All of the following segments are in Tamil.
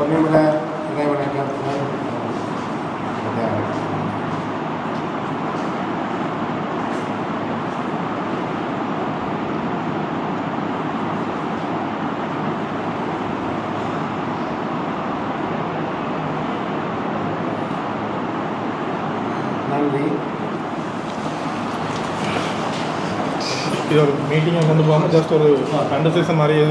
ஒரு நிமிட இறைவணக்கம் நன்றி இது ஒரு மீட்டிங்கை கொண்டு போகாமல் ஜஸ்ட் ஒரு கன்வர்சேஷன் மாதிரியே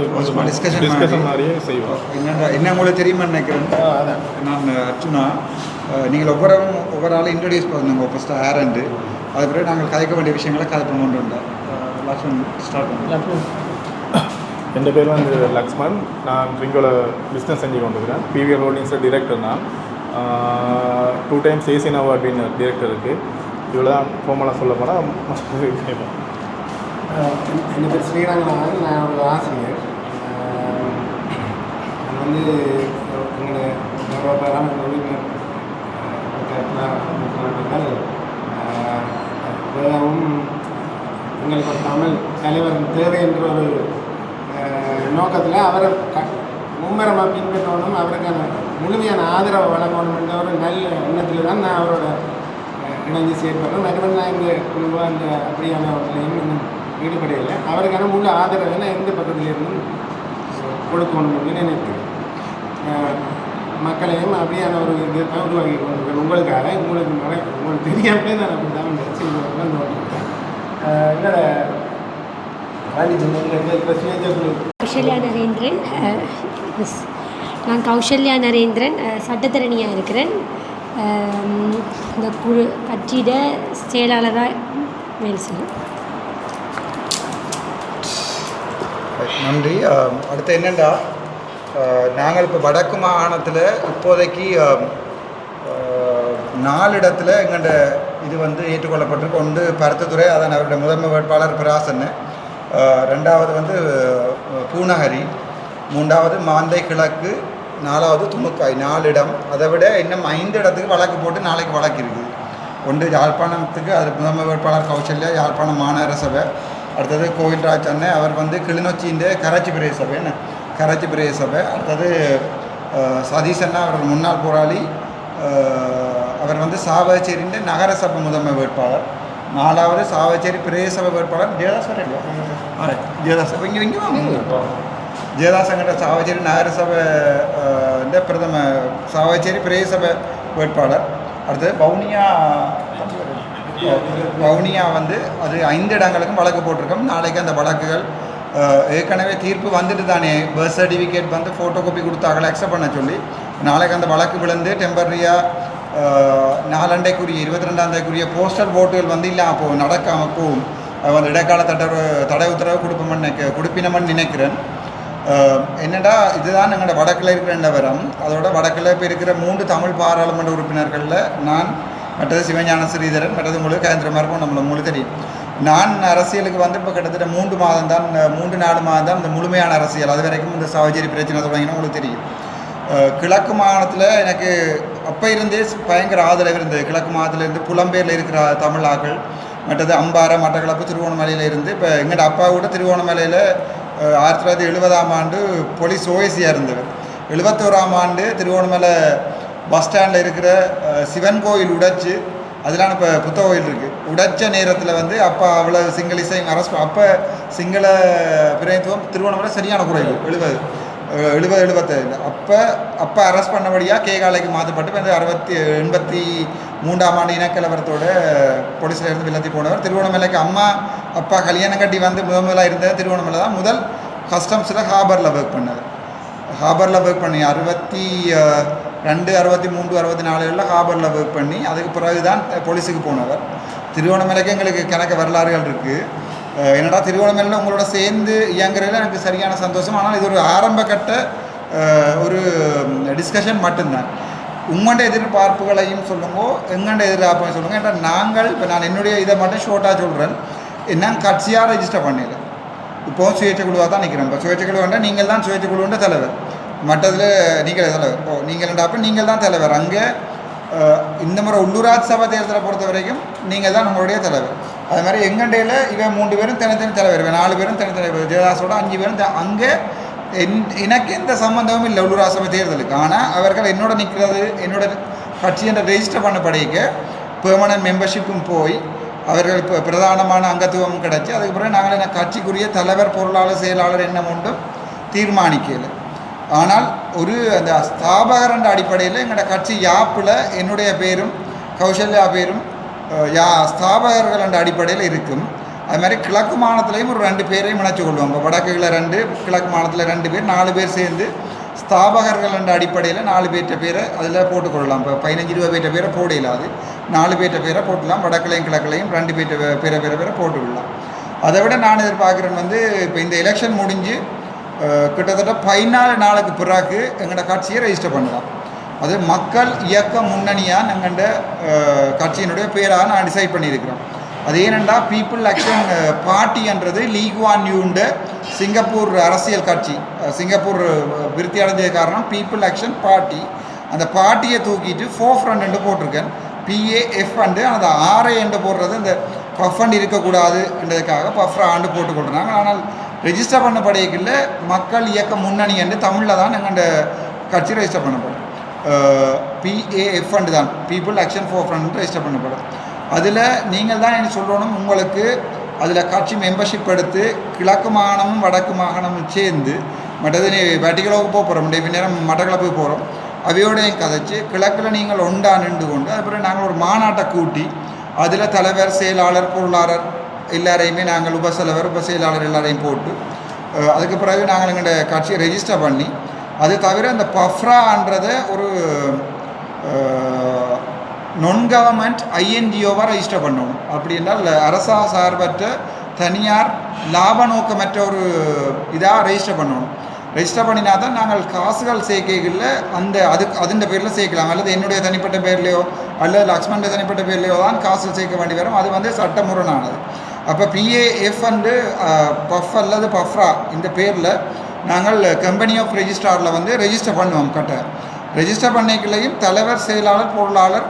discussion டிஸ்கஷன் மாதிரி. மாதிரியே செய்வோம். என்னடா என்ன உங்களுக்கு தெரியுமா நினைக்கிறேன்? அதான். நான் அர்ச்சுனா நீங்கள் ஒவ்வொரு ஒவ்வொரு ஆளும் இன்ட்ரடியூஸ் பண்ணுங்க ஃபஸ்ட்டு ஆரண்டு அது பிறகு நாங்கள் கதைக்க வேண்டிய விஷயங்களை கதைப்போம் கொண்டு வந்தோம் ஸ்டார்ட் பண்ணுங்க. என் பேர் வந்து லக்ஷ்மன் நான் ரிங்கோல பிஸ்னஸ் செஞ்சு கொண்டிருக்கிறேன். பிவிஆர் ஹோல்டிங்ஸில் டிரெக்டர் நான். Two times Asian award winner director இருக்குது இவ்வளோ தான் ஃபார்மலாக சொல்ல போனால் என் பேர் ஸ்ரீரங்கம் நான் ஒரு ஆசிரியர். நான் வந்து உங்களை கௌரவபரம் எங்கள் உறுப்பினர் எங்களுக்கு ஒரு தமிழ் தலைவர் தேவை என்ற ஒரு நோக்கத்தில் அவரை க மும்மரமாக பின்பற்றணும் அவருக்கான முழுமையான ஆதரவை வழங்கணும் என்ற ஒரு நல்ல எண்ணத்தில் தான் நான் அவரோட இணைஞ்சு செயற்படுறேன் மறுபடியும் நான் இந்த குழுவாக அந்த அப்படியானவர்களையும் ஈடுபடையில் அவருக்கான முழு ஆதரவை எந்த பக்கத்தில் கொடுக்கணும் அப்படின்னு நினைக்கிறேன். மக்களையும் அப்படியான ஒரு இதை உருவாக்கி கொண்டிருக்கேன் உங்களுக்காக உங்களுக்கு நிறைய உங்களுக்கு தெரியாமலே நான் அப்படி தான் வந்து வந்துருக்கேன் என்னோட கௌசல்யா நரேந்திரன் நான் கௌசல்யா நரேந்திரன் சட்டத்தரணியாக இருக்கிறேன். இந்த குழு கட்சியிட செயலாளராக வேலை செய்கிறேன் நன்றி. அடுத்து என்னென்னா நாங்கள் இப்போ வடக்கு மாகாணத்தில் இப்போதைக்கு நாலு இடத்துல எங்கள்ட இது வந்து ஏற்றுக்கொள்ளப்பட்டிருக்கு. ஒன்று பருத்தத்துறை அதன் அவருடைய முதன்மை வேட்பாளர் பிராசன் ரெண்டாவது வந்து பூநகரி மூன்றாவது மாந்தை கிழக்கு நாலாவது துணுக்காய் நாலு இடம் அதை விட இன்னும் ஐந்து இடத்துக்கு வழக்கு போட்டு நாளைக்கு வழக்கு இருக்குது. ஒன்று யாழ்ப்பாணத்துக்கு அது முதன்மை வேட்பாளர் கௌசல்யா யாழ்ப்பாணம் மாநகர சபை அடுத்தது கோவில்ராஜ் அண்ணன் அவர் வந்து கிளிநொச்சியின் கராச்சி பிரதேச சபை என்ன? கராச்சி பிரதேச சபை. அடுத்தது சதீஷ் அண்ணா அவர் முன்னாள் போராளி. அவர் வந்து சாவச்சேரியின் நகரசபை முதன்மை வேட்பாளர். நாலாவது சாவச்சேரி பிரதேச சபை வேட்பாளர் ஜெயதாஸ் இல்லையா? ஜெயதாஸ் இங்கே இங்கே வாங்க. சாவச்சேரி நகரசபை இந்த பிரதம சாவச்சேரி பிரதேச சபை வேட்பாளர். அடுத்தது வவுனியா வவுனியா வந்து அது ஐந்து இடங்களுக்கும் வழக்கு போட்டிருக்கோம். நாளைக்கு அந்த வழக்குகள் ஏற்கனவே தீர்ப்பு வந்துட்டு தானே. பர்த் சர்டிஃபிகேட் வந்து ஃபோட்டோ காப்பி கொடுத்தாங்களே அக்செப்ட் பண்ண சொல்லி. நாளைக்கு அந்த வழக்கு விழுந்து டெம்பரரியாக நாலண்டைக்குரிய இருபத்தி ரெண்டாந்தேக்குரிய போஸ்டல் ஓட்டுகள் வந்து இல்லை அப்போ நடக்காமல் போகும் அந்த வந்து இடைக்கால தட தடை உத்தரவு கொடுப்போம்னு நினைக்க கொடுப்பினமன்னு நினைக்கிறேன். என்னடா இதுதான் எங்களோட வடக்கில் இருக்கிற நிலவரம். அதோட வடக்கில் இப்போ இருக்கிற மூன்று தமிழ் பாராளுமன்ற உறுப்பினர்களில் நான் மற்றது சிவஞான ஸ்ரீதரன் மற்றது முழு கேந்திரமாருக்கும் நம்மளை முழு தெரியும். நான் அரசியலுக்கு வந்து இப்போ கிட்டத்தட்ட மூன்று மாதம் தான் இந்த மூன்று நாலு மாதம் தான் இந்த முழுமையான அரசியல். அது வரைக்கும் இந்த சாவஜரி பிரச்சனை தொடங்கினா உங்களுக்கு தெரியும். கிழக்கு மாகாணத்தில் எனக்கு அப்போ இருந்தே பயங்கர ஆதரவு இருந்தது. கிழக்கு மாகாணத்துல புலம்பெயரில் இருக்கிற தமிழாக்கள் மற்றது அம்பாறை மட்டக்களப்பு திருவோணமலையில் இருந்து இப்போ எங்களோட அப்பா கூட திருவோணமலையில் ஆயிரத்தி தொள்ளாயிரத்தி எழுபதாம் ஆண்டு போலீஸ் ஓஎஸ்சியாக இருந்தவர். எழுபத்தோராம் ஆண்டு திருவோணமலை பஸ் ஸ்டாண்டில் இருக்கிற சிவன் கோயில் உடைச்சு அதெல்லாம் இப்போ புத்த கோயில் இருக்குது உடைச்ச நேரத்தில் வந்து அப்போ அவ்வளோ சிங்கள இசை அரசு அப்போ சிங்கள பிரதித்துவம் திருவோணமலை சரியான குறைவு. எழுபது எழுபது எழுபத்தேழு அப்போ அப்போ அரெஸ்ட் பண்ணபடியாக கேகாலைக்கு மாற்றப்பட்டு வந்து அறுபத்தி எண்பத்தி மூன்றாம் ஆண்டு இனக்கலவரத்தோட போலீஸில் இருந்து விலத்தி போனவர். திருவண்ணாமலைக்கு அம்மா அப்பா கல்யாணம் கட்டி வந்து முதல் முதலாக இருந்தது திருவோணமலை தான். முதல் கஸ்டம்ஸில் ஹாபரில் ஒர்க் பண்ணார் ஹாபரில் ஒர்க் பண்ணி அறுபத்தி ரெண்டு அறுபத்தி மூன்று அறுபத்தி நாலுகளில் காபரில் ஒர்க் பண்ணி அதுக்கு பிறகு தான் போலீஸுக்கு போனவர். திருவோணமலைக்கு எங்களுக்கு கணக்கு வரலாறுகள் இருக்குது என்னடா திருவோணமலையில் உங்களோட சேர்ந்து இயங்குறதுல எனக்கு சரியான சந்தோஷம். ஆனால் இது ஒரு ஆரம்ப கட்ட ஒரு டிஸ்கஷன் மட்டும்தான். உங்களோட எதிர்பார்ப்புகளையும் சொல்லுங்க எங்கண்ட எதிர்பார்ப்பையும் சொல்லுங்கள் ஏன்னா நாங்கள் இப்போ நான் என்னுடைய இதை மட்டும் ஷோர்ட்டாக சொல்கிறேன் என்ன கட்சியாக ரெஜிஸ்டர் பண்ணிடுறேன் இப்போவும் சுயேட்சை குழுவாக தான் நிற்கிறேன் இப்போ சுயேட்சை குழுவாண்டா நீங்கள் தான் சுயேட்சை குழுவுன்ற தலைவர். மற்றதில் நீங்கள் தலைவர் ஓ நீங்கள் அப்போ நீங்கள் தான் தலைவர். அங்கே இந்த முறை உள்ளூராட்சி சபை தேர்தலை பொறுத்த வரைக்கும் நீங்கள் தான் நம்மளுடைய தலைவர். அது மாதிரி எங்கண்டையில் இவன் மூன்று பேரும் தனித்தனி தலைவர் இவன் நாலு பேரும் தனித்தனி தலைவர் அஞ்சு பேரும் அங்கே என் எனக்கு எந்த சம்மந்தமும் இல்லை உள்ளூராட்சி சபை தேர்தலுக்கு. ஆனால் அவர்கள் என்னோட நிற்கிறது என்னோட கட்சி என்ற ரெஜிஸ்டர் பண்ண படிக்க பெர்மனன்ட் மெம்பர்ஷிப்பும் போய் அவர்கள் இப்போ பிரதானமான அங்கத்துவம் கிடச்சி அதுக்கு பிறகு நாங்கள் என்ன கட்சிக்குரிய தலைவர் பொருளாளர் செயலாளர் என்ன உண்டும் தீர்மானிக்கலை. ஆனால் ஒரு அந்த ஸ்தாபகர் என்ற அடிப்படையில் எங்களோட கட்சி யாப்பில் என்னுடைய பேரும் கௌசல்யா பேரும் யா ஸ்தாபகர்கள் என்ற அடிப்படையில் இருக்கும். அது மாதிரி கிழக்கு மாநிலத்திலையும் ஒரு ரெண்டு பேரையும் இணைச்சு கொள்வோம். இப்போ வடக்குகளில் ரெண்டு கிழக்கு மாநிலத்தில் ரெண்டு பேர் நாலு பேர் சேர்ந்து ஸ்தாபகர்கள் என்ற அடிப்படையில் நாலு பேர்ட்ட பேரை அதில் போட்டுக்கொள்ளலாம் இப்போ பதினஞ்சு இருபது பேர்ட்ட பேரை போட இல்லாது நாலு பேர்ட்ட பேரை போட்டுடலாம் வடக்குலையும் கிழக்குலையும் ரெண்டு பேர்ட்ட பேர பேரை பேரை பேரை போட்டு விடலாம் அதை விட நான் எதிர்பார்க்குறேன் வந்து இப்போ இந்த எலெக்ஷன் முடிஞ்சு கிட்டத்தட்ட பதினாலு நாளுக்கு பிறகு எங்களோட கட்சியை ரெஜிஸ்டர் பண்ணலாம். அது மக்கள் இயக்க முன்னணியாக எங்கள்ட கட்சியினுடைய பேராக நான் டிசைட் பண்ணியிருக்கிறோம். அது ஏனெண்டா பீப்புள் ஆக்ஷன் பார்ட்டின்றது லீக்வான் யூண்ட சிங்கப்பூர் அரசியல் கட்சி. சிங்கப்பூர் விருத்தி அடைஞ்சது காரணம் பீப்புள் ஆக்ஷன் பார்ட்டி அந்த பார்ட்டியை தூக்கிட்டு ஃபோர் ஃப்ரண்ட் போட்டிருக்கேன். பிஏஎஃப் அண்டு அந்த ஆர்ஐ என்று போடுறது இந்த பஃப் அண்ட் இருக்கக்கூடாதுன்றதுக்காக பஃப்ரா ஆண்டு போட்டுக்கொள்கிறாங்க ஆனால் ரெஜிஸ்டர் பண்ண படையக்கில் மக்கள் இயக்க முன்னணி என்று தமிழில் தான் எங்கள்ட கட்சி ரெஜிஸ்டர் பண்ணப்படும் பிஏஎஃப் அண்டு தான். People action four front register பண்ணப்படும் அதில் நீங்கள் தான் என்ன சொல்லணும்? உங்களுக்கு அதில் கட்சி மெம்பர்ஷிப் எடுத்து கிழக்கு மாகாணமும் வடக்கு மாகாணமும் சேர்ந்து மற்றது நீ போக போகிறோம் இன்றைய நேரம் மட்டக்களப்புக்கு போகிறோம் அவையோடையும் கதைச்சு கிழக்கில் நீங்கள் ஒண்டா நின்று கொண்டு அதுக்கப்புறம் நாங்கள் ஒரு மாநாட்டை கூட்டி அதில் தலைவர் செயலாளர் பொருளாளர் எல்லாரையுமே நாங்கள் உபசெலவர் உப செயலாளர் எல்லாரையும் போட்டு அதுக்கு பிறகு நாங்கள் எங்களோட கட்சியை ரெஜிஸ்டர் பண்ணி அது தவிர இந்த பஃப்ரான்றதை ஒரு நான் கவர்மெண்ட் ஐஎன்ஜிஓவாக ரெஜிஸ்டர் பண்ணணும். அப்படி என்றால் அரசா சார்பற்ற தனியார் லாப நோக்கமற்ற ஒரு இதாக ரெஜிஸ்டர் பண்ணணும். ரெஜிஸ்டர் பண்ணினா தான் நாங்கள் காசுகள் சேர்க்கைகளில் அந்த அதுக்கு அதுன்ற பேரில் சேர்க்கலாம். அல்லது என்னுடைய தனிப்பட்ட பேர்லையோ அல்லது லக்ஷ்மண்ட தனிப்பட்ட பேர்லையோ தான் காசு சேர்க்க வேண்டி வரும். அது வந்து சட்டமுரணானது. அப்போ பிஏஎஃப் அண்டு பஃப் அல்லது பஃப்ரா இந்த பேரில் நாங்கள் கம்பெனி ஆஃப் ரெஜிஸ்ட்ராரில் வந்து ரெஜிஸ்டர் பண்ணுவோம் கட்ட. ரெஜிஸ்டர் பண்ணிக்கலையும் தலைவர் செயலாளர் பொருளாளர்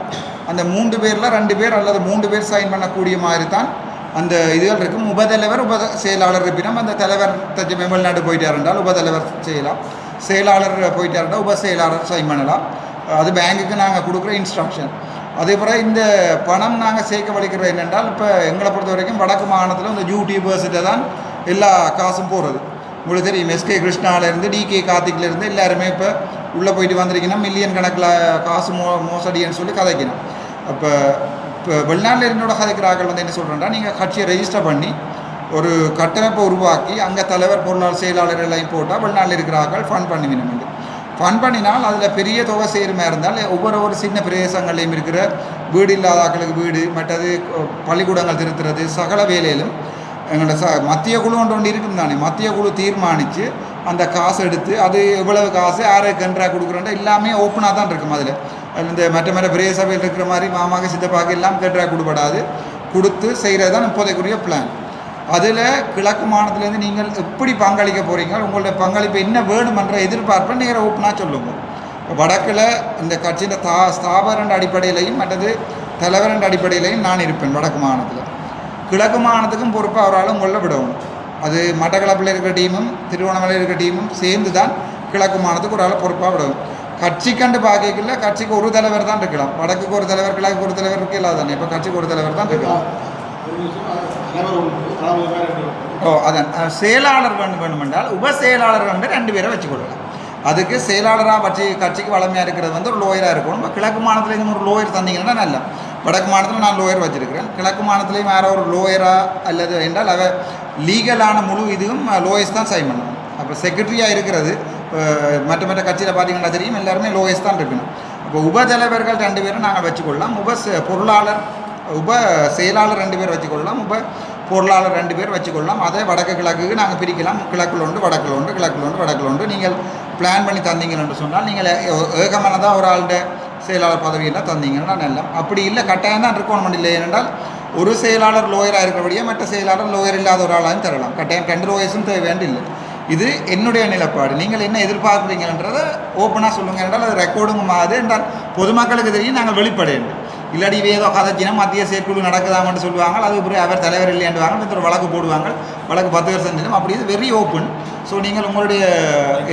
அந்த மூன்று பேரில் ரெண்டு பேர் அல்லது மூன்று பேர் சைன் பண்ணக்கூடிய மாதிரி தான் அந்த இதுகள் இருக்கும். உபதலைவர் உப செயலாளர் இருப்பினும் அந்த தலைவர் தஞ்சை வெளிநாடு போயிட்டார் என்றால் உபதலைவர் செய்யலாம். செயலாளர் போயிட்டார் என்றால் உப செயலாளர் சைன் பண்ணலாம். அது பேங்குக்கு நாங்கள் கொடுக்குற இன்ஸ்ட்ரக்ஷன் அதேபோல் இந்த பணம் நாங்கள் சேர்க்க வலிக்கிறது என்னென்றால் இப்போ எங்களை பொறுத்த வரைக்கும் வடக்கு மாகாணத்தில் இந்த யூடியூபர்ஸ்கிட்ட தான் எல்லா காசும் போகிறது உங்களுக்கு தெரியும் எஸ்கே கிருஷ்ணாவிலேருந்து டிகே கார்த்திக்லேருந்து எல்லாருமே இப்போ உள்ளே போயிட்டு வந்திருக்கீங்கன்னா மில்லியன் கணக்கில் காசு மோ மோசடின்னு சொல்லி கதைக்கணும். அப்போ இப்போ வெளிநாட்டில் இருந்தோட கதைக்கிறார்கள் வந்து என்ன சொல்கிறேன்னா நீங்கள் கட்சியை ரெஜிஸ்டர் பண்ணி ஒரு கட்டமைப்பை உருவாக்கி அங்கே தலைவர் பொருளாளர் செயலாளர் எல்லாம் போட்டால் வெளிநாட்டில் இருக்கிறார்கள் ஃபண்ட் பண்ணுவினம் பண்பணினால் அதில் பெரிய தொகை சேருமா இருந்தால் ஒவ்வொரு ஒரு சின்ன பிரதேசங்கள்லையும் இருக்கிற வீடு இல்லாதாக்களுக்கு வீடு மற்றது பள்ளிக்கூடங்கள் திருத்துறது சகல வேலையிலும் எங்களோட ச மத்திய குழு ஒன்று ஒன்று இருக்கும் தானே? மத்திய குழு தீர்மானித்து அந்த காசு எடுத்து அது எவ்வளவு காசு யாருக்கு கன்றா கொடுக்குறோன்ற எல்லாமே ஓப்பனாக தான் இருக்கும் அதில். அதில் இந்த மற்ற மற்ற பெரிய சபையில் இருக்கிற மாதிரி மாமாக்கு சித்தப்பாக்கு எல்லாம் கன்றா கொடுப்படாது. கொடுத்து செய்கிறது தான் இப்போதைக்குரிய பிளான் அதில் கிழக்கு மாநிலத்திலேருந்து நீங்கள் எப்படி பங்களிக்க போகிறீங்க உங்களுடைய பங்களிப்பு என்ன வேணுமன்ற எதிர்பார்ப்பை நேராக ஓப்பனாக சொல்லுங்க. இப்போ வடக்கில் இந்த கட்சியில் தா ஸ்தாபரண்ட அடிப்படையிலையும் மற்றது தலைவரண்ட அடிப்படையிலையும் நான் இருப்பேன் வடக்கு மாநிலத்தில். கிழக்கு மாநிலத்துக்கும் பொறுப்பாக அவரால் உங்களில் விடணும் அது மட்டக்களப்பில் இருக்கிற டீமும் திருவண்ணாமலையில் இருக்கிற டீமும் சேர்ந்து தான் கிழக்கு மாநிலத்துக்கு ஒரு ஆள் பொறுப்பாக விடணும் கட்சி கண்டு பார்க்கல கட்சிக்கு ஒரு தலைவர் தான் இருக்கலாம். வடக்குக்கு ஒரு தலைவர் கிழக்கு ஒரு தலைவர் இருக்கலாம் இல்லாதானே இப்போ கட்சிக்கு ஒரு தலைவர் தான் இருக்கலாம். ஓ அதான். செயலாளர் வேண்டும் வேண்டுமென்றால் உப செயலாளர் வந்து ரெண்டு பேரை வச்சுக்கொள்ளலாம். அதுக்கு செயலாளராக வச்சு கட்சிக்கு வளமையாக இருக்கிறது வந்து ஒரு லோயராக இருக்கணும். இப்போ கிழக்கு மாநிலத்தில் ஒரு லோயர் தந்தீங்கன்னா நல்ல. வடக்கு மாநிலத்தில் நான் லோயர் வச்சுருக்கிறேன். கிழக்கு மாநிலத்துலேயும் வேற ஒரு லோயரா அல்லது என்றால் அவ லீகலான முழு இதுவும் லோயர்ஸ் தான் சைன் பண்ணணும். அப்போ செக்ரட்டரியாக இருக்கிறது மற்ற மற்ற கட்சியில் பார்த்தீங்கன்னா தெரியும் எல்லாருமே லோயர்ஸ் தான் இருக்கணும். இப்போ உப தலைவர்கள் ரெண்டு பேரும் நாங்கள் வச்சுக்கொள்ளலாம். உப பொருளாளர் உப செயலாளர் ரெண்டு பேர் வச்சுக்கொள்ளலாம். உப பொருளாளர் ரெண்டு பேர் வச்சுக்கொள்ளலாம். அதை வடக்கு கிழக்குக்கு நாங்கள் பிரிக்கலாம். கிழக்குல ஒன்று வடக்குல ஒன்று கிழக்குல ஒன்று வடக்குல ஒன்று. நீங்கள் பிளான் பண்ணி தந்தீங்கன்னு என்று சொன்னால் நீங்கள் ஏகமானதாக ஒரு ஆள்கிட்ட செயலாளர் பதவியெல்லாம் தந்தீங்கன்னா நல்லா அப்படி இல்லை கட்டாயம் தான் இருக்கணும் இல்லை. ஏனென்றால் ஒரு செயலாளர் லோயராக இருக்கிறபடியே மற்ற செயலாளர் லோயர் இல்லாத ஒரு ஆளாகவும் தரலாம். கட்டாயம் ரெண்டு லோயர்ஸும் தேவை வேண்டியில்லை இது என்னுடைய நிலப்பாடு. நீங்கள் என்ன எதிர்பார்க்குறீங்கன்றதை ஓப்பனாக சொல்லுங்கள் என்றால் அது ரெக்கார்டுங்க ஆகுது என்றால் பொதுமக்களுக்கு தெரியும் நாங்கள் வெளிப்படையணும் இல்லாட்டி இவ ஏதோ கதைச்சினா மத்திய செயற்குழு நடக்குதாமன்னு சொல்லுவாங்க. அதுக்கு பிறகு அவர் தலைவர் இல்லையாண்டுவாங்க. மற்ற வழக்கு போடுவாங்க. வழக்கு பத்து வருஷம் செஞ்சிடும். அப்படி இது வெரி ஓப்பன் ஸோ நீங்கள் உங்களுடைய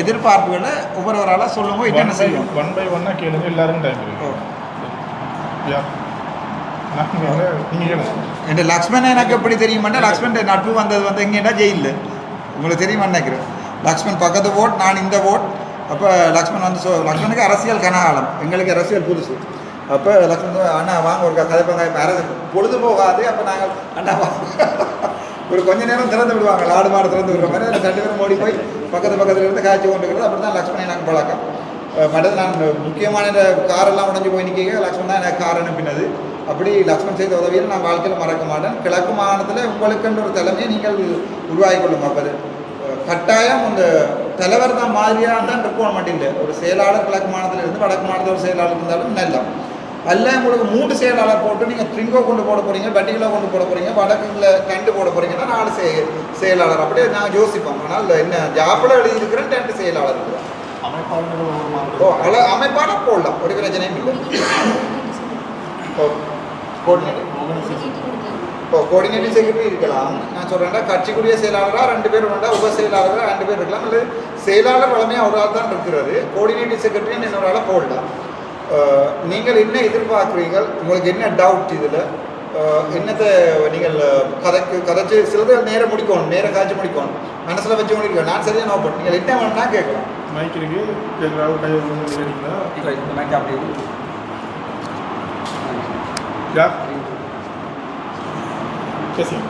எதிர்பார்ப்புகளை ஒவ்வொருவரால் சொல்லுங்க என்னென்ன செய்யும் ஒன் பை ஒன்னாக கேளுங்க. எல்லாருக்கும் டைம் என் லக்ஷ்மணன் எனக்கு எப்படி தெரியுமாட்டா லக்ஷ்மண் நட்பு வந்தது வந்து எங்கேன்னா ஜெயிலில். உங்களுக்கு தெரியுமா நினைக்கிறேன்? லக்ஷ்மண் பக்கத்து ஓட் நான் இந்த ஓட் அப்போ லக்ஷ்மண் வந்து சொ லக்ஷ்மணுக்கு அரசியல் கனகாலம். எங்களுக்கு அரசியல் புதுசு. அப்போ லக்ஷ்மண் அண்ணா வாங்க ஒரு கதைப்பாங்க இப்போ அரசு பொழுது போகாது அப்போ நாங்கள் அண்ணா வாங்க. ஒரு கொஞ்ச நேரம் திறந்து விடுவாங்க. லாடு மாடு திறந்து விடுற மாதிரி அந்த ரெண்டு பேரும் ஓடி போய் பக்கத்து பக்கத்துல இருந்து காய்ச்சி கொண்டுக்கிறது அப்படி தான் லக்ஷ்மணன் எனக்கு பழக்கம். அஹ் மற்றது நான் முக்கியமான இந்த காரெல்லாம் உடஞ்சி போய் நிற்க லக்ஷ்மண் தான் எனக்கு கார் அனுப்பினது அப்படி லக்ஷ்மண் செய்த உதவியில் நான் வாழ்க்கையில் மறக்க மாட்டேன். கிழக்கு மாகாணத்தில் உங்களுக்குன்ற ஒரு தலைமையை நீங்கள் உருவாகி கொள்ளும் அப்போ கட்டாயம் அந்த தலைவர் தான் மாதிரியாக தான் இருக்க மாட்டேங்குது ஒரு செயலாளர் கிழக்கு மாநிலத்தில் இருந்து வடக்கு மாநிலத்தில் ஒரு செயலாளர் இருந்தாலும் நல்லா அல்ல உங்களுக்கு மூன்று செயலாளர் போட்டு நீங்கள் ட்ரிங்கோ கொண்டு போட போகிறீங்க பட்டிகளோ கொண்டு போட போகிறீங்க வடக்குல கண்டு போட போகிறீங்கன்னா நாலு செய செயலாளர். அப்படியே நான் யோசிப்போம் ஆனால் என்ன ஜாப்பில் எழுதியிருக்கிறேன் ரெண்டு செயலாளர் ஓ அல அமைப்பான போடலாம். ஒரு பிரச்சனையும் இல்லை. ஓ கோஆர்டினேட்டர் இப்போ கோஆர்டினேட்டிவ் செக்ரட்டரி இருக்கலாம். நான் சொல்கிறேன்டா கட்சிக்குரிய செயலாளராக ரெண்டு பேர் வேண்டாம் உப செயலாளராக ரெண்டு பேர் இருக்கலாம். அல்லது செயலாளர் வளமையாக ஒரு ஆள் தான் இருக்கிறாரு. கோஆர்டினேட்டிவ் செக்ரட்டரி இன்னொரு ஆளை போடலாம். நீங்கள் என்ன எதிர்பார்க்குறீங்க உங்களுக்கு என்ன டவுட் இதில்? என்னத்தை நீங்கள் கதைக்கு கதைச்சு சிலது நேரம் முடிக்கணும் நேரம் காய்ச்சி முடிக்கணும். மனசில் வச்சு கொண்டிருக்கோம் நான் சரியாக நோக்கம் நீங்கள் என்ன வேணும்னா கேட்கலாம். மைக் இருக்கு கேட்குறாங்க கை கேட்டீங்களா யா பேசுங்க.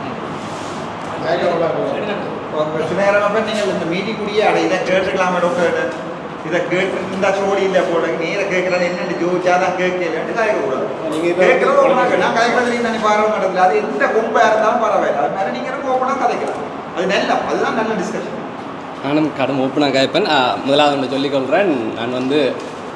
நேரம் அப்போ நீங்கள் இந்த மீட்டிங்குடியே அட இதை கேட்டுக்கலாமா டாக்டர் இதை கேட்டு இந்த சோடி இல்லை போட நேர கேட்கறது என்னென்னு ஜோதிச்சா தான் நீங்க இதை கேட்கறது உனக்கு நான் கதைக்கிறது நீ தானே பாருங்க நடத்துல அது எந்த கொம்பா இருந்தாலும் பரவாயில்ல. அது மாதிரி நீங்கள் ஓப்பனாக கதைக்கலாம். அது நல்ல அதுதான் நல்ல டிஸ்கஷன் நானும் கடும் ஓப்பனாக கேட்பேன். முதலாவது ஒன்று சொல்லிக்கொள்கிறேன் நான் வந்து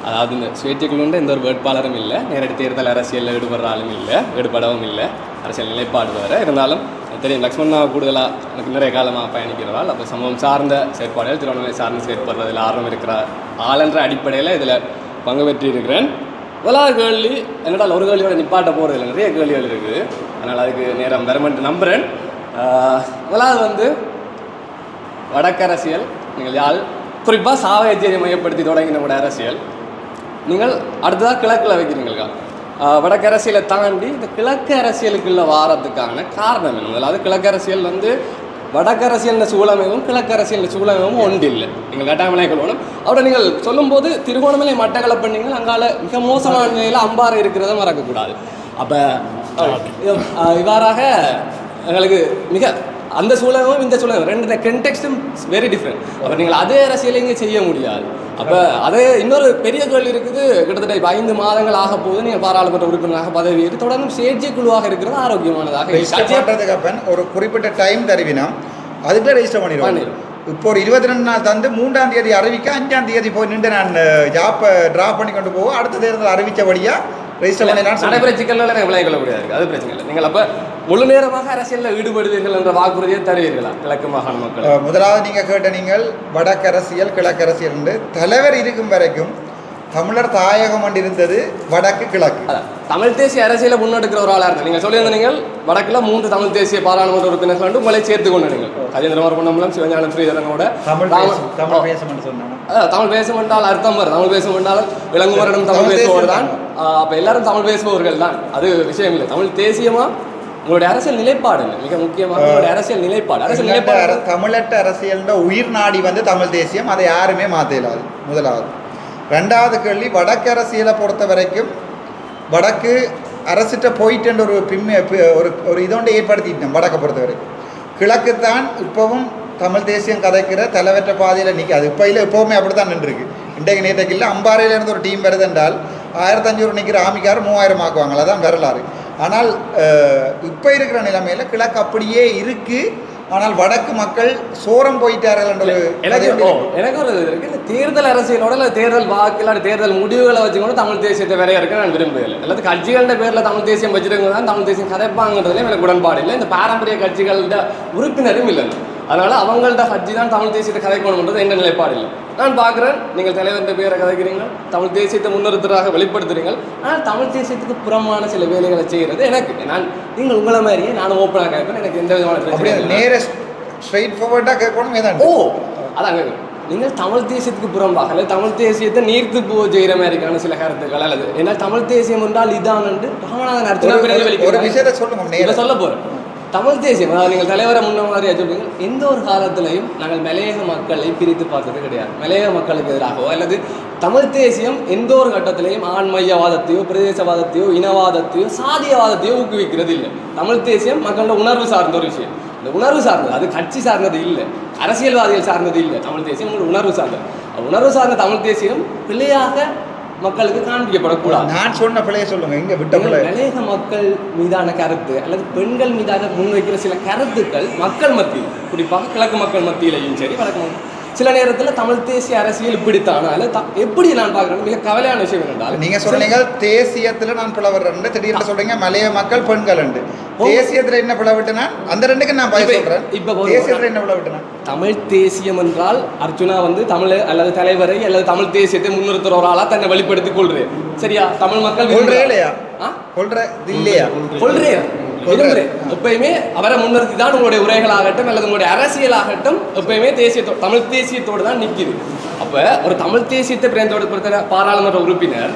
அதாவது இந்த சுயேட்சைக்குள்ள எந்த ஒரு வேட்பாளரும் இல்லை. நேரடி தேர்தல் அரசியலில் ஈடுபடுற ஆளும் இல்லை. ஈடுபடவும் இல்லை. அரசியல் நிலைப்பாடு வேறு. இருந்தாலும் தெரியும் லக்ஷ்மணா கூடுதலாக எனக்கு நிறைய காலமாக பயணிக்கிறவாள் அப்போ சமூகம் சார்ந்த செயற்பாடுகள் திருவண்ணாமலை சார்ந்து செயற்படுறதில் ஆர்வம் இருக்கிற ஆளென்ற அடிப்படையில் இதில் பங்கு பெற்றிருக்கிறேன். முதலாவது கேள்வி என்னடால் ஒரு கேள்வியோட நிப்பாட்ட போகிறது இல்லை. நிறைய கேள்விகள் இருக்குது. அதனால் அதுக்கு நேரம் வரமென்று நம்புகிறேன் முதலாவது வந்து வடக்கரசியல் நீங்கள் யாழ் குறிப்பாக சாவகத்தியை மையப்படுத்தி தொடங்கின கூட அரசியல். நீங்கள் அடுத்ததாக கிழக்கில் வைக்கிறீங்களா வடக்கு அரசியலை தாண்டி இந்த கிழக்கு அரசியலுக்குள்ள வாரத்துக்கான காரணம் என்ன அதாவது கிழக்கு அரசியல் வந்து வடக்கு அரசியல் சூழமையும் கிழக்கு அரசியல் சூழமையும் ஒன்று இல்லை நீங்கள் கட்டாமலை கொள்ளணும் அவரை நீங்கள் சொல்லும்போது திருகோணமலை மட்டக்களப்பு நீங்கள் அங்கால மிக மோசமான நிலையில் அம்பாறை இருக்கிறத மறக்கக்கூடாது. அப்போ இவ்வாறாக எங்களுக்கு மிக அந்த சூழலும் இந்த சூழலும். ரெண்டு கென்டெக்ஸ்டும் வெரி டிஃப்ரெண்ட் அப்போ நீங்கள் அதே அரசியலை இங்கே செய்ய முடியாது. அப்போ அதே இன்னொரு பெரிய கேள்வி இருக்குது. கிட்டத்தட்ட இப்போ ஐந்து மாதங்கள் ஆக போது நீங்கள் பாராளுமன்ற உறுப்பினராக பதவி ஏற்று தொடர்ந்து சேர்ச்சி குழுவாக இருக்கிறது ஆரோக்கியமானதாக ஒரு குறிப்பிட்ட டைம் தருவினா அதுக்குள்ள ரெஜிஸ்டர் பண்ணிடுவோம். பண்ணிடுவோம். இப்போ ஒரு இருபத்தி ரெண்டு நாள் தந்து மூன்றாம் தேதி அறிவிக்க அஞ்சாம் தேதி போய் நின்று நான் ஜாப்பை ட்ரா பண்ணி கொண்டு போவோம். அடுத்த தேர்தல் அறிவிச்சபடியா ரெஜிஸ்டர் பண்ணிடலாம் நடைமுறை சிக்கல்களை விளங்கிக் கொள்ள முடியாது. அது பிரச்சனை இல்லை. நீங்கள் அப்போ முழு நேரமாக அரசியலில் ஈடுபடுவீர்கள் என்ற வாக்குறுதியை தருவீர்களா? கிழக்கு மாகாண மக்கள். முதலாவது நீங்கள் கேட்ட நீங்கள் வடக்கு அரசியல் கிழக்கு அரசியல் என்று தலைவர் இருக்கும் வரைக்கும் தமிழர் தாயகம் இருந்தது வடக்கு கிழக்கு. தமிழ் தேசிய அரசியலை முன்னெடுக்கிற ஒரு ஆளாக இருக்கு நீங்கள் சொல்லியிருந்த நீங்கள் வடக்கில் மூன்று தமிழ் தேசிய பாராளுமன்ற உறுப்பினர்கள் வந்து உங்களை சேர்த்து கொண்டு நீங்கள் கஜேந்திரமார் பொன்னம்பலம் சிவஞானம் ஸ்ரீதரனோட தமிழ் ராம- பேசும் தமிழ் தமிழ் பேசும் என்றால் அர்த்தம் வரும். தமிழ் பேசும் என்றால் விளங்குவரிடம் தமிழ் தமிழ் தேசியம் தான். அப்போ எல்லாரும் தமிழ் பேசுபவர்கள் தான். அது விஷயம் இல்லை. தமிழ் தேசியமா? உங்களுடைய அரசியல் நிலைப்பாடு? மிக முக்கியமாக உங்களுடைய அரசியல் நிலைப்பாடு. அரசியல் நிலைப்பாடு தமிழட்ட அரசியல்ன்ற உயிர் நாடி வந்து தமிழ் தேசியம். அதை யாருமே மாற்ற இயலாது முதலாவது. ரெண்டாவது கேள்வி வடக்கு அரசியலை பொறுத்த வரைக்கும் வடக்கு அரசிட்ட போயிட்டுன்ற ஒரு பிம்ம பி- ஒரு ஒரு இதோண்டு ஏற்படுத்திட்டோம் வடக்கை பொறுத்த வரைக்கும். கிழக்கு தான் இப்போவும் தமிழ் தேசியம் கதைக்கிற தலைவற்ற பாதையில் நிற்காது இப்போ இல்லை இப்போவுமே அப்படி தான் நின்றுருக்கு. இன்றைக்கு நேற்றைக்கு இல்லை அம்பாறையில இருந்து ஒரு டீம் வருது என்றால் ஆயிரத்தி அஞ்சூறு நிற்கிற ஆமிக்கார் மூவாயிரம் ஆக்குவாங்க. அதான் வரலாறு. ஆனால் இப்போ இருக்கிற நிலைமையில் கிழக்கு அப்படியே இருக்குது ஆனால் வடக்கு மக்கள் சோரம் போயிட்டார்கள் என்ற எனக்கு ஒரு இருக்கு. இந்த தேர்தல் அரசியலோட இல்லை தேர்தல் வாக்கு இல்லாட்டி தேர்தல் முடிவுகளை வச்சுக்கொண்டு தமிழ் தேசியத்தை வேறையா இருக்க நான் விரும்புகிறேன் எல்லாத்து கட்சிகளோட பேரில் தமிழ் தேசியம் வச்சிருக்கவங்க தான் தமிழ் தேசியம் கதைப்பாங்கிறதுல எனக்கு உடன்பாடு இல்லை. இந்த பாரம்பரிய கட்சிகளோட உறுப்பினரும் இல்லை அதனால அவங்கள்ட்ட கட்சி தான் தமிழ் தேசியத்தை கதைக்கணுன்றது எந்த நிலைப்பாடு இல்லை. நான் பார்க்குறேன். நீங்கள் தலைவர்கிட்ட பேரை கதைக்கிறீங்க தமிழ் தேசியத்தை முன்னிறுத்தராக வெளிப்படுத்துறீங்க ஆனால் தமிழ் தேசியத்துக்கு புறமான சில வேலைகளை செய்கிறது எனக்கு. நான் நீங்கள் உங்களை மாதிரியே நானும் ஓப்பனாக கேட்பேன். எனக்கு எந்த விதமான அப்படியே? பிரச்சனையும் இல்லை. நேர ஸ்ட்ரெயிட் ஃபார்வர்டாக கேட்கணும் ஓ அதாங்க நீங்கள் தமிழ் தேசியத்துக்கு புறம்பாக அல்லது தமிழ் தேசியத்தை நீர்த்து போக செய்கிற மாதிரிக்கான சில கருத்துக்கள் அல்லது ஏன்னா தமிழ் தேசியம் என்றால் இதான் என்று ராமநாதன் அர்ச்சனா ஒரு-. விஷயத்தை சொல்லுங்க. சொல்ல போறேன். தமிழ் தேசியம் அதாவது நீங்கள் தலைவரை முன்ன மாதிரி சொல்றீங்க எந்த ஒரு காலத்திலையும் நாங்கள் மலையக மக்களை பிரித்து பார்த்தது கிடையாது. மலையக மக்களுக்கு எதிராகவோ அல்லது தமிழ் தேசியம் எந்த ஒரு கட்டத்திலையும் ஆண்மையவாதத்தையோ பிரதேசவாதத்தையோ இனவாதத்தையோ சாதியவாதத்தையோ ஊக்குவிக்கிறது இல்லை தமிழ் தேசியம் மக்களோட உணர்வு சார்ந்த ஒரு விஷயம். இந்த உணர்வு சார்ந்தது அது கட்சி சார்ந்தது இல்லை. அரசியல்வாதிகள் சார்ந்தது இல்லை. தமிழ் தேசியம் உணர்வு சார்ந்தது. உணர்வு சார்ந்த தமிழ் தேசியம் பிள்ளையாக மக்களுக்கு காண்பிக்கப்படக்கூடாது. நான் சொன்ன பிள்ளைய சொல்லுங்க இங்க விட்ட பிள்ளை மலையக மக்கள் மீதான கருத்து அல்லது பெண்கள் மீதாக முன்வைக்கிற சில கருத்துக்கள் மக்கள் மத்தியில் குறிப்பாக கிழக்கு மக்கள் மத்தியிலையும் சரி வடக்கு மக்கள் சில நேரத்தில் தமிழ் தேசிய அரசியல் இப்படித்தானா. த- எப்படி நான் பார்க்குறேன் மிக கவலையான விஷயம் என்னென்றால் நீங்க சொன்னீங்க தேசியத்துல நான் பிளவுறேன் திடீர்னு சொல்றீங்க மலைய மக்கள் பெண்கள் உண்டு தேசியத்துல என்ன பிளவிட்டுனா அந்த ரெண்டுக்கு நான் பய இப்ப- சொல்றேன். இப்ப. தேசியத்துல என்ன பிளவிட்டுனா தமிழ் தேசியம் என்றால் அர்ஜுனா வந்து தமிழ் அல்லது தலைவரை அல்லது தமிழ் தேசியத்தை முன்னிறுத்துற ஒரு ஆளா தன்னை வெளிப்படுத்திக் கொள்றேன். சரியா? தமிழ் மக்கள் கொள்றே. இல்லையா? கொள்ற இது இல்லையா? கொள்றேன் எப்பயுமே அவரை முன்னிறுத்தி தான் உங்களுடைய உரைகளாகட்டும் அல்லது உங்களுடைய அரசியலாகட்டும் எப்பயுமே தேசியத்தோ தமிழ் தேசியத்தோடு தான் நிற்கிது அப்போ ஒரு தமிழ் தேசியத்தை பிரேந்தோடு பாராளுமன்ற உறுப்பினர்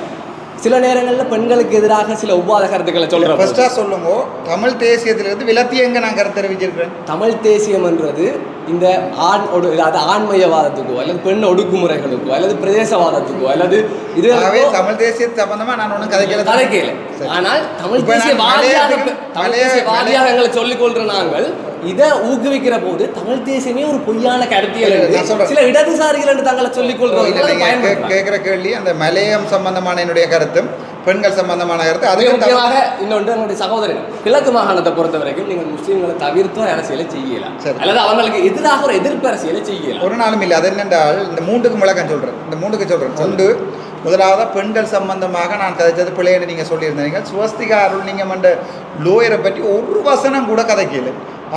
சில நேரங்களில் பெண்களுக்கு எதிராக சில உபாத கருத்துக்களை சொல்கிறப்ப ஃபர்ஸ்டா சொல்லுங்க தமிழ் தேசியத்திலிருந்து விலத்தி எங்க நான் கருத்து தெரிவிச்சிருக்கிறேன்? தமிழ் தேசியம்ன்றது இந்த ஆண் ஒடு அதாவது ஆண்மையவாதத்துக்கோ அல்லது பெண் ஒடுக்குமுறைகளுக்கோ அல்லது பிரதேசவாதத்துக்கோ அல்லது இது தமிழ் தேசிய சம்பந்தமா நான் ஒன்றும் கதைக்கல கதைக்கல. ஆனால் தமிழ் தேசிய வாதியாக தமிழ் தேசிய வாதியாக எங்களை சொல்லிக் கொள்ற நாங்கள் இதை ஊக்குவிக்கிற போது தமிழ் தேசியமே ஒரு பொய்யான கருத்தியல். சில இடதுசாரிகள் என்று தங்களை சொல்லிக் இல்ல, கொள்றவர்கள் நீங்க கே- கேட்கிற கேள்வி அந்த மலையம் சம்பந்தமான என்னுடைய கருத்தும் பெண்கள் சம்பந்தமான கருத்து அதுக்கு முக்கியமாக இன்னொன்று என்னுடைய சகோதரன். கிழக்கு மாகாணத்தை பொறுத்த வரைக்கும் நீங்கள் முஸ்லீம்களை தவிர்த்து அரசியலை செய்யலாம் சரி. அல்லது அவங்களுக்கு எதிராக ஒரு எதிர்ப்பு அரசியலை செய்யலாம் ஒரு நாளும் இல்லை. அது என்னென்றால் இந்த மூன்றுக்கு விளக்கம் சொல்கிறேன் இந்த மூன்றுக்கு சொல்கிறேன் ஒன்று முதலாவது பெண்கள் சம்பந்தமாக நான் கதைச்சது பிள்ளைன்னு நீங்கள் சொல்லியிருந்தீங்க. சுவஸ்திகா அருள்லிங்கம் என்ற லோயரை பற்றி ஒரு வசனம் கூட கதைக்கல.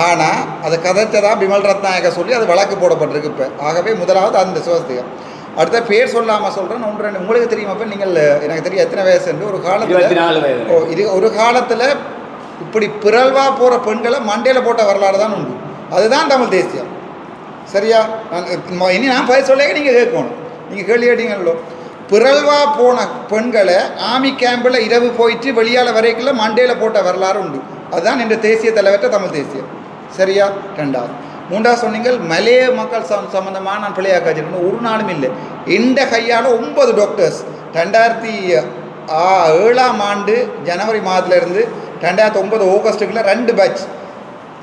ஆனால் அதை கதைச்சதா பிமல் ரத்நாயக சொல்லி அது வழக்கு போடப்பட்டிருக்கு இப்போ. ஆகவே முதலாவது அந்த சுவஸ்திகம். அடுத்த பேர் சொல்லாமல் சொல்கிறேன் ஒன்று ரெண்டு. உங்களுக்கு தெரியுமா இப்போ நீங்கள் எனக்கு தெரியும் எத்தனை வயசுன்னு ஒரு காலத்தில் ஓ இது ஒரு காலத்தில் இப்படி பிறழ்வா போகிற பெண்களை மண்டையில் போட்ட வரலாறு தான் உண்டு. அதுதான் தமிழ் தேசியம். சரியா? இனி நான் பதில் சொல்ல நீங்கள் கேட்கணும். நீங்கள் கேள்வி கேட்டீங்களோ பிறழ்வா போன பெண்களை ஆமி கேம்பில் இரவு போயிட்டு வெளியால் வரைக்குள்ள மண்டையில் போட்ட வரலாறு உண்டு. அதுதான் இந்த தேசிய தலைவர்கிட்ட தமிழ் தேசியம். சரியா? ரெண்டாவது. மூன்றாவது சொன்னீங்கள் மலைய மக்கள் சம் சம்மந்தமான நான் பிள்ளையாக வச்சிருக்கேன் ஒரு நாளும் இல்லை. இந்த கையால் ஒன்பது டாக்டர்ஸ் ரெண்டாயிரத்தி ஆ ஏழாம் ஆண்டு ஜனவரி மாதத்துலேருந்து ரெண்டாயிரத்தி ஒன்பது ஆகஸ்ட்டுக்குள்ள ரெண்டு பேட்ச்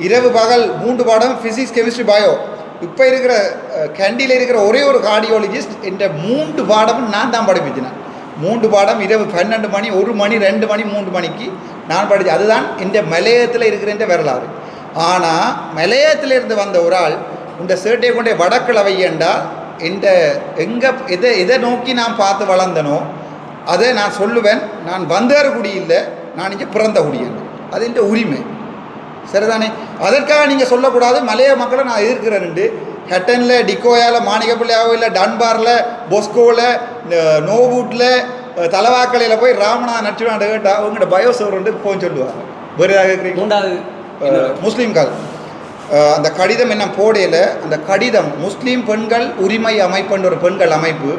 இரவு பகல் மூன்று பாடம் ஃபிசிக்ஸ் கெமிஸ்ட்ரி பயோ இப்போ இருக்கிற கண்டியில் இருக்கிற ஒரே ஒரு கார்டியாலஜிஸ்ட் என்ற மூன்று பாடமும் நான் தான் படிப்பிச்சினேன். மூன்று பாடம் இரவு பன்னெண்டு மணி ஒரு மணி ரெண்டு மணி மூன்று மணிக்கு நான் படித்தேன் அதுதான் இந்த மலையத்தில் இருக்கிற இந்த வரலாறு. ஆனால் மலையத்தில் இருந்து வந்த ஒரு ஆள் இந்த சேட்டையை கொண்டே வடக்கிழவை என்றால் இந்த எங்கே எதை எதை நோக்கி நான் பார்த்து வளர்ந்தனோ அதை நான் சொல்லுவேன். நான் வந்தார் குடி இல்லை நான் இங்கே பிறந்த குடியன் அது என்ற உரிமை. சரிதானே? அதற்காக நீங்கள் சொல்லக்கூடாது. மலைய மக்களை நான் எதிர்க்கிறேன்ண்டு ஹெட்டனில் டிக்கோயாவில் மாணிகப்பிள்ளையாவோ இல்லை டன்பாரில் பொஸ்கோவில் நோவூட்டில் தலவாக்கலையில் போய் ராமநாத நச்சுவாண்ட கேட்டால் அவங்கள்ட்ட பயோசோர்ன்ட்டு ஃபோன் சொல்லுவாங்க வேறு ஏதாவது கேட்குறீங்க முஸ்லீம்கள். அஹ், அந்த கடிதம் என்ன போடையில் அந்த கடிதம் முஸ்லீம் பெண்கள் உரிமை அமைப்புன்ற ஒரு பெண்கள் அமைப்பு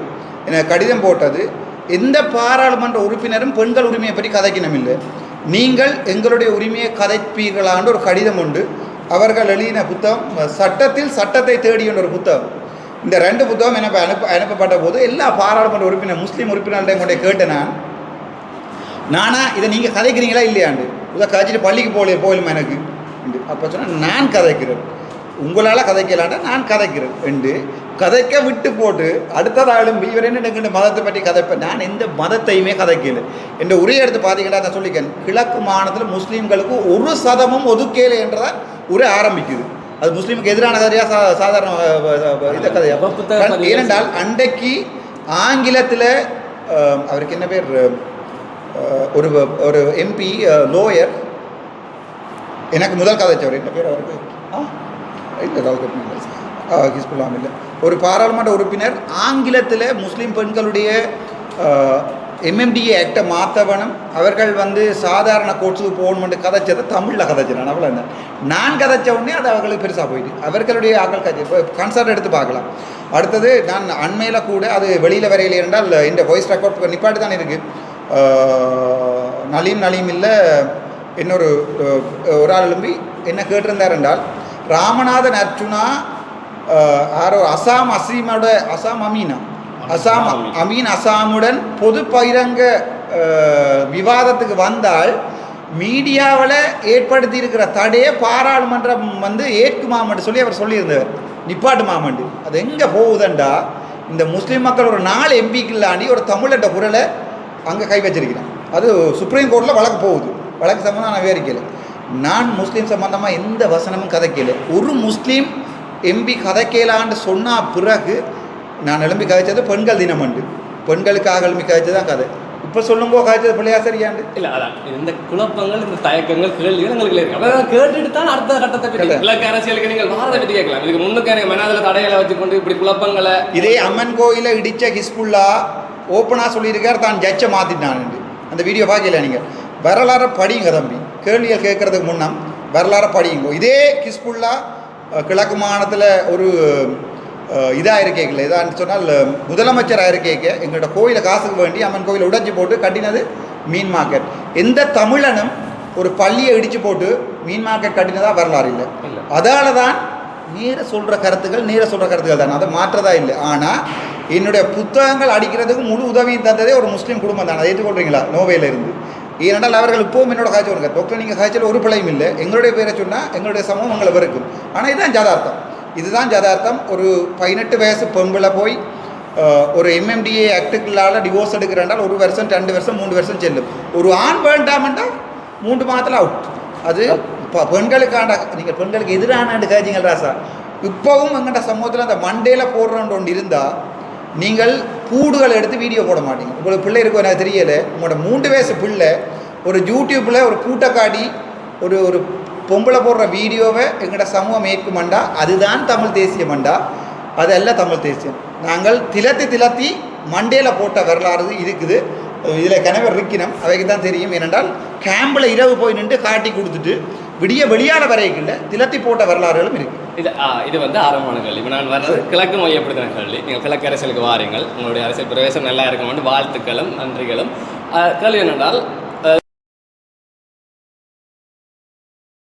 என கடிதம் போட்டது எந்த பாராளுமன்ற உறுப்பினரும் பெண்கள் உரிமையை பற்றி கதைக்கணும் இல்லை. நீங்கள் எங்களுடைய உரிமையை கதைப்பீர்களான்னு ஒரு கடிதம் உண்டு. அவர்கள் எழுதின புத்தகம் சட்டத்தில் சட்டத்தை தேடின்ற ஒரு புத்தகம். இந்த ரெண்டு புத்தகம் எனக்கு அனுப்ப அனுப்பப்பட்ட போது எல்லா பாராளுமன்ற உறுப்பினர் முஸ்லீம் உறுப்பினர்களையும் கொண்டே கேட்டேன் நான். நானா இதை நீங்கள் கதைக்கிறீங்களா இல்லையாண்டு? இதை கதைச்சிட்டு பள்ளிக்கு போகல போகலுமா எனக்கு? என்று. அப்போ சொன்னால் நான் கதைக்கிறேன். உங்களால் கதைக்கலாண்டா நான் கதைக்கிறேன் என்று. கதைக்க விட்டு போட்டு அடுத்ததாலும் இவர் என்ன எங்கிட்ட மதத்தை பற்றி கதைப்பேன் நான் எந்த மதத்தையுமே கதைக்கல. என்ற உரையை எடுத்து பார்த்தீங்கன்னா நான் சொல்லிக்கேன் கிழக்கு மாநிலத்தில் முஸ்லீம்களுக்கு ஒரு சதமும் ஒதுக்கேல என்றதான் உரை ஆரம்பிக்குது. அது முஸ்லீமுக்கு எதிரான கதையா சா சாதாரண இத கதையா? அப்ப புத்தக பதிவு ஏனென்றால் அன்றைக்கு ஆங்கிலத்தில் அவருக்கு என்ன பேர்? ஒரு ஒரு எம்பி லோயர் எனக்கு முதல் கதைச்சவர் என்ன பேர் அவருக்கு? ஆ? இல்லை அதாவது ஹிஸ்புல்லாம் இல்லை. ஒரு பாராளுமன்ற உறுப்பினர் ஆங்கிலத்தில் முஸ்லீம் பெண்களுடைய எம்எம்டிஏ ஆக்டை மாற்றவனும் அவர்கள் வந்து சாதாரண கோர்ஸுக்கு போகணும்னு கதைச்சதை தமிழில் கதைச்சினான் அவ்வளோ என்ன? நான் கதைச்ச உடனே அது அவர்களுக்கு பெருசாக போயிட்டு. அவர்களுடைய ஆக்கள் கதை. இப்போ கன்சர்ட் எடுத்து பார்க்கலாம். அடுத்தது நான் அண்மையில் கூட அது வெளியில் வரையில் இருந்தால் இந்த வாய்ஸ் ரெக்கார்ட் நிப்பாட்டு தான் இருக்குது நலீம் நலீம் இல்லை இன்னொரு ஒரு ஆள் எழும்பி என்ன கேட்டிருந்தார் என்றால் ராமநாதன் அஹ், யாரோ அசாம் அசீமோட அசாம் அமீனா அசாம் அமீன். அசாமுடன் பொது பகிரங்க விவாதத்துக்கு வந்தால் மீடியாவில் ஏற்படுத்தி இருக்கிற தடையை பாராளுமன்றம் வந்து ஏற்குமாமன்ட்டு சொல்லி அவர் சொல்லியிருந்தவர் நிப்பாட்டு மாமண்டு அது எங்கே போகுதுண்டா? இந்த முஸ்லீம் மக்கள் ஒரு நாலு எம்பிக்குள்ளாண்டி ஒரு தமிழட்ட குரலை அங்கே கை வச்சிருக்கிறான். அது சுப்ரீம் கோர்ட்டில் வழக்கு போகுது. வழக்கு சம்மந்தம் நான் விவரிக்கல. நான் முஸ்லீம் சம்மந்தமாக எந்த வசனமும் கதைக்கல. ஒரு முஸ்லீம் எம்பி கதைக்கலான்னு சொன்ன பிறகு நான் எழும்பி கதைச்சது பெண்கள் தினம் அண்டு பெண்களுக்காக எழும்பி கதைச்சது தான் கதை. இப்போ சொல்லுங்கோ கதைச்சது பிள்ளையா சரியாண்டு இல்ல அதான். இந்த குழப்பங்கள் இந்த தயக்கங்கள் கேள்விகள் எங்களுக்கு இருக்கு. அதான் கேட்டுட்டு தான் அடுத்த கட்டத்தை பற்றி இல்ல. கிழக்கு அரசியலுக்கு நீங்கள் வாரதை பற்றி கேட்கலாம். இதுக்கு முன்னுக்கு எனக்கு மனதில் தடைகளை வச்சுக்கொண்டு இப்படி குழப்பங்களை இதே அம்மன் கோயிலை இடித்த ஹிஸ்புல்லா ஓப்பனாக சொல்லியிருக்கார் தான் ஜட்ஜை மாற்றிட்டான்னு அந்த வீடியோ பார்க்கல நீங்கள் வரலாறை படியுங்க தம்பி. கேள்விகள் கேட்கறதுக்கு முன்னம் வரலாறை படியுங்க. இதே ஹிஸ்புல்லா அஹ், கிழக்கு மாகாணத்தில் ஒரு இதாக இருக்கேக்கல. இதான்னு சொன்னால் முதலமைச்சராக இருக்கேக்க. எங்களோட கோயிலை காசுக்கு வேண்டி அம்மன் கோயிலை உடைச்சி போட்டு கட்டினது மீன் மார்க்கெட் எந்த தமிழனும் ஒரு பள்ளியை இடித்து போட்டு மீன் மார்க்கெட் கட்டினதா வரலாறு இல்லை. அதால தான் நேர சொல்கிற கருத்துக்கள் நேர சொல்கிற கருத்துக்கள் தான். அதை மாற்றதா இல்லை. ஆனால் என்னுடைய புத்தகங்கள் அடிக்கிறதுக்கு முழு உதவியும் தந்ததே ஒரு முஸ்லீம் குடும்பம் தான். அதை ஏற்றுக்கொள்றீங்களா? நோவையில் இருந்து. ஏனென்றால் அவர்கள் இப்போவும் என்னோட காய்ச்சல் வருங்க டாக்டர் நீங்கள் காய்ச்சல் ஒரு பிழையும் இல்லை. எங்களுடைய பேரை சொன்னால் எங்களுடைய சமூகம் உங்களை வெறுக்கும். ஆனால் இதுதான் ஜதார்த்தம். இதுதான் ஜதார்த்தம். ஒரு பதினெட்டு வயசு பெண்பிளை போய் ஒரு எம்எம்டிஏ ஆக்டுகளால் டிவோர்ஸ் எடுக்கிறேன்றால் ஒரு வருஷம் ரெண்டு வருஷம் மூணு வருஷம் செல்லும். ஒரு ஆண் வேண்டாமெண்டா மூன்று மாதத்தில் அவுட் அது இப்போ பெண்களுக்கான நீங்கள் பெண்களுக்கு எதிரான கேஜிங்கள் ராசா. இப்போவும் எங்கள்கிட்ட சமூகத்தில் அந்த மண்டேல போடுறோன்னு ஒன்று இருந்தால் நீங்கள் பூடுகள் எடுத்து வீடியோ போட மாட்டீங்க. உங்களுக்கு பிள்ளை இருக்கும் எனக்கு தெரியலை. உங்களோட மூன்று வயசு பிள்ளை ஒரு யூடியூப்பில் ஒரு கூட்டக்காடி காட்டி ஒரு ஒரு பொம்பளை போடுற வீடியோவை எங்களோட சமூகம் ஏற்குமண்டா அதுதான் தமிழ் தேசிய மண்டா. அதல்ல தமிழ் தேசியம். நாங்கள் திலத்தி திலத்தி மண்டேல போட்ட வரலாறு இருக்குது. இதில் கணவர் இருக்கணும் அவைக்கு தான் தெரியும். ஏனென்றால் கேம்பில் இரவு போய் நின்று காட்டி கொடுத்துட்டு விடிய வெளியான வரைக்கும் திலத்தி போட்ட வரலாறுகளும் இருக்கு. இது ஆ, இது வந்து ஆரம்பமான கல்வி இப்போ நான் வர்றது கிழக்கு மையப்படுத்தின கல்வி நீங்கள் கிழக்கு அரசியலுக்கு வாரீங்கள். உங்களுடைய அரசியல் பிரவேசம் நல்லா இருக்கும். வாழ்த்துக்களும் நன்றிகளும். கல்வி என்னென்றால்